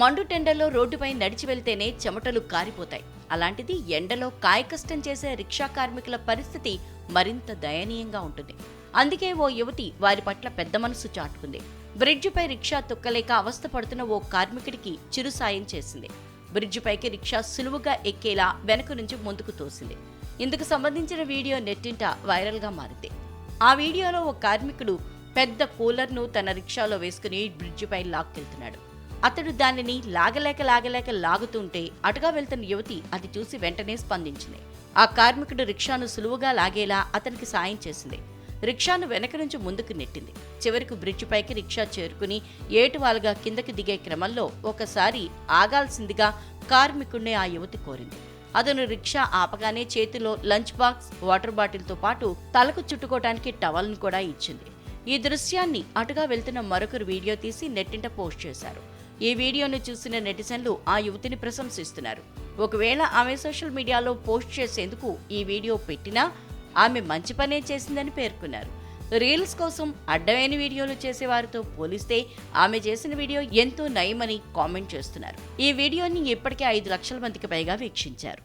మండు టెండలో రోడ్డుపై నడిచి వెళ్తేనే చెమటలు కారిపోతాయి. అలాంటిది ఎండలో కాయకష్టం చేసే రిక్షా కార్మికుల పరిస్థితి మరింత దయనీయంగా ఉంటుంది. అందుకే ఓ యువతి వారి పట్ల పెద్ద మనసు చాటుకుంది. బ్రిడ్జిపై రిక్షా తొక్కలేక అవస్థ పడుతున్న ఓ కార్మికుడికి చిరు సాయం చేసింది. బ్రిడ్జిపైకి రిక్షా సులువుగా ఎక్కేలా వెనక నుంచి ముందుకు తోసింది. ఇందుకు సంబంధించిన వీడియో నెట్టింట వైరల్గా మారింది. ఆ వీడియోలో ఓ కార్మికుడు పెద్ద కూలర్ను తన రిక్షాలో వేసుకుని బ్రిడ్జిపై లాక్కెళ్తున్నాడు. అతడు దానిని లాగలేక లాగలేక లాగుతుంటే అటుగా వెళ్తున్న యువతి అది చూసి వెంటనే స్పందించింది. ఆ కార్మికుడు రిక్షాను సులువుగా లాగేలా అతనికి సాయం చేసింది. రిక్షాను వెనక నుంచి ముందుకు నెట్టింది. చివరికి బ్రిడ్జ్ పైకి రిక్షా చేరుకుని ఏటువాలుగా కిందకి దిగే క్రమంలో ఒకసారి ఆగాల్సిందిగా కార్మికుడిని ఆ యువతి కోరింది. అతను రిక్షా ఆపగానే చేతిలో లంచ్ బాక్స్ వాటర్ బాటిల్తో పాటు తలకు చుట్టుకోవడానికి టవల్ను కూడా ఇచ్చింది. ఈ దృశ్యాన్ని అటుగా వెళ్తున్న మరొకరు వీడియో తీసి నెట్టింట పోస్ట్ చేశారు. ఈ వీడియోను చూసిన నెటిజన్లు ఆ యువతిని ప్రశంసిస్తున్నారు. ఒకవేళ ఆమె సోషల్ మీడియాలో పోస్ట్ చేసేందుకు ఈ వీడియో పెట్టినా ఆమె మంచి పనే చేసిందని పేర్కొన్నారు. రీల్స్ కోసం అడ్డమైన వీడియోలు చేసేవారితో పోలిస్తే ఆమె చేసిన వీడియో ఎంతో నయమని కామెంట్ చేస్తున్నారు. ఈ వీడియోని ఇప్పటికే ఐదు లక్షల మందికి పైగా వీక్షించారు.